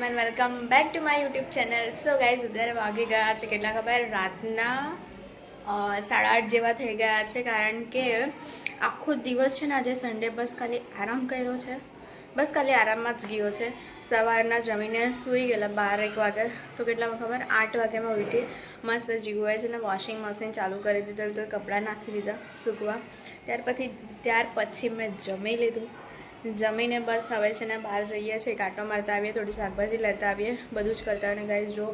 And welcome back to my YouTube channel so guys અત્યારે વાગી ગયા છે કેટલા ખબર રાતના સાડા આઠ જેવા થઈ ગયા છે કારણ કે આખો દિવસ છે ને આજે સન્ડે બસ ખાલી આરામ કર્યો છે બસ ખાલી આરામમાં જ ગયો છે સવારના જમીને સૂઈ ગયેલા બાર એક વાગે તો કેટલામાં ખબર આઠ વાગ્યામાં ઉઠી મસ્ત જીવવાય છે ને વોશિંગ મશીન ચાલુ કરી દીધેલું તો કપડાં નાખી દીધા સૂકવા ત્યાર પછી ત્યાર પછી મેં જમી લીધું જમીને બસ હવે છે ને બહાર જઈએ છીએ, કાંટો મારતા આવીએ, થોડી શાકભાજી લેતા આવીએ. બધું જ કરતા અને ગાય જો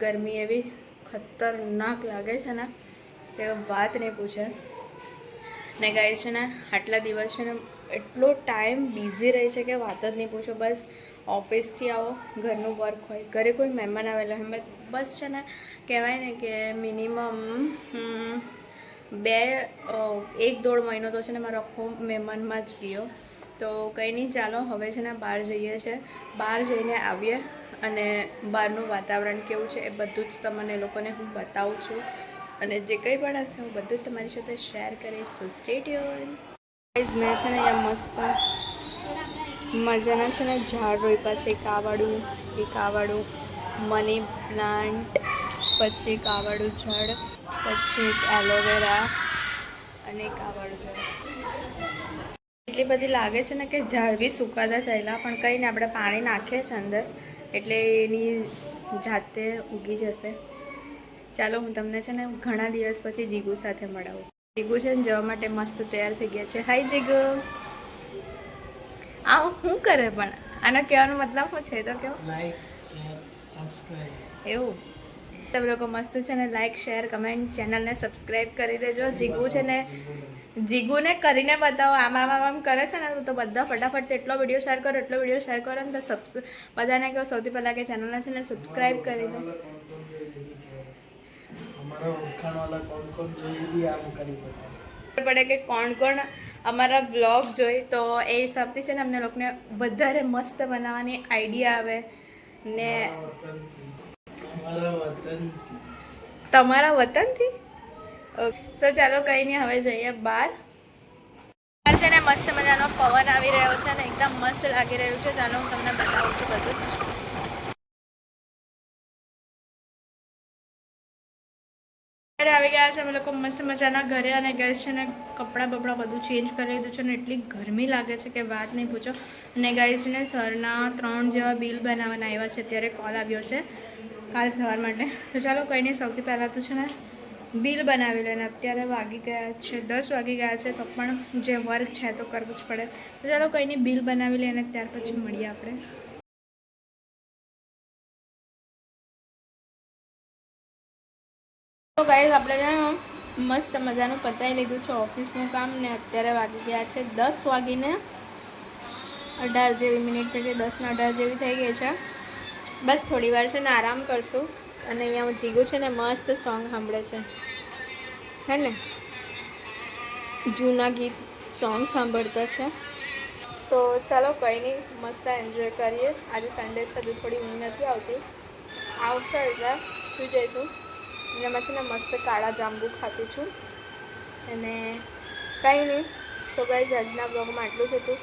ગરમી એવી ખતરનાક લાગે છે ને, કે વાત નહીં પૂછે. ને ગાય છે ને આટલા દિવસ છે ને એટલો ટાઈમ બિઝી રહે છે કે વાત જ નહીં પૂછો. બસ ઓફિસથી આવો, ઘરનું વર્ક હોય, ઘરે કોઈ મહેમાન આવેલા હોય બસ છે ને કહેવાય ને કે મિનિમમ બે એક દોઢ મહિનો તો છે ને મારો આખો મહેમાનમાં જ ગયો. તો કંઈ નહીં, ચાલો, હવે છે ને બહાર જઈએ છીએ બહાર જઈને આવીએ અને બહારનું વાતાવરણ કેવું છે એ બધું જ તમને લોકોને હું બતાવું છું. અને જે કંઈ પણ હશે હું બધું જ તમારી સાથે શેર કરીશ. સ્ટેડિયમ મેં છે ને અહીંયા મસ્ત મજાના છે ને ઝાડ રોપ્યા છે. કાવડું એ એક મની પ્લાન્ટ, પછી એક ઝાડ, પછી એલોવેરા અને કાવડું ઝાડ. એટલી બધી લાગે છે ને કે ઝાડ બી સુકાતા ચાલ્યા પણ કંઈ ને આપણે પાણી નાખીએ છીએ અંદર એટલે એની જાતે ઉગી જશે. ચાલો હું તમને છે ને ઘણા દિવસ પછી જીગુ સાથે મળાવું. જીગુ છે ને જવા માટે મસ્ત તૈયાર થઈ ગયા છે. હાય જીગુ. આ શું કરે પણ? આનો કહેવાનો મતલબ શું છે? તો કેવો લાઈક શેર એવું. તમે લોકો મસ્ત છે ને લાઈક શેર કમેન્ટ ચેનલને સબસ્ક્રાઈબ કરી દેજો. જીગુ છે ને. જીગુને કરીને બતાવો આમ આમ આમ આમ કરે છે ને તો બધા ફટાફટ એટલો વીડિયો શેર કરો એટલો વીડિયો શેર કરો ને તો સબ્સ બધાને કહો સૌથી પહેલાં કે ચેનલને છે ને સબસ્ક્રાઈબ કરી દો. પડે કે કોણ કોણ અમારા બ્લોગ જોઈ તો એ હિસાબથી છે ને અમને લોકોને વધારે મસ્ત બનાવવાની આઈડિયા આવે ને તમારા વતનથી? સો ચાલો કંઈ નહીં, હવે જઈએ બહાર છે ને મસ્ત મજાનો પવન આવી રહ્યો છે ને એકદમ મસ્ત લાગી રહ્યું છે. ચાલો હું તમને બતાવું છું બધું જ. ઘરે આવી ગયા છે, અમે લોકો મસ્ત મજાના ઘરે અને ગેસ છે ને કપડાં બપડા બધું ચેન્જ કરી લીધું છે ને એટલી ગરમી લાગે છે કે વાત નહીં પૂછો. અને ગાઈસ છે ને સરના ત્રણ જેવા બિલ બનાવવાના આવ્યા છે ત્યારે કોલ આવ્યો છે કાલ સવાર માટે. તો ચાલો કંઈ નહીં, સૌથી પહેલાં તો છે ને બિલ બનાવી લઈને અત્યારે વાગી ગયા છે, દસ વાગી ગયા છે, તો પણ જે વર્ક છે તો કરવું જ પડે. તો ચાલો કંઈ નહીં બિલ બનાવી લઈને ત્યાર પછી મળીએ આપણે. તો ગાઈઝ આપણે છે મસ્ત મજાનું પતાવી લીધું છે ઓફિસનું કામ ને અત્યારે વાગી ગયા છે દસ વાગીને અઢાર જેવી મિનિટ થઈ ગઈ, દસને અઢાર જેવી થઈ ગઈ છે. બસ થોડી વાર છે ને આરામ કરશું. અને અહીંયા હું જીગું છે ને મસ્ત સોંગ સાંભળે છે. હે ને? જૂના ગીત સોંગ સાંભળતા છે. તો ચાલો કંઈ નહીં, મસ્ત એન્જોય કરીએ. આજે સન્ડે છે, હજુ થોડી ઊંઘ નથી આવતી. આવશે એટલે સુઈ જઈશું. અને એમાં છે ને મસ્ત કાળા જાંબુ ખાતી છું. અને કંઈ નહીં. સો ગાઈઝ આજના બ્લોગમાં આટલું જ હતું.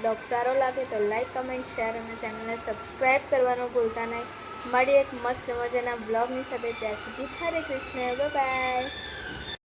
બ્લોગ સારો લાગે તો લાઈક કમેન્ટ શેર અને ચેનલને સબસ્ક્રાઈબ કરવાનું ભૂલતા નહીં. મળીએ એક મસ્ત મજાના બ્લોગની સાથે. ત્યાં સુધી હરે કૃષ્ણ. બાય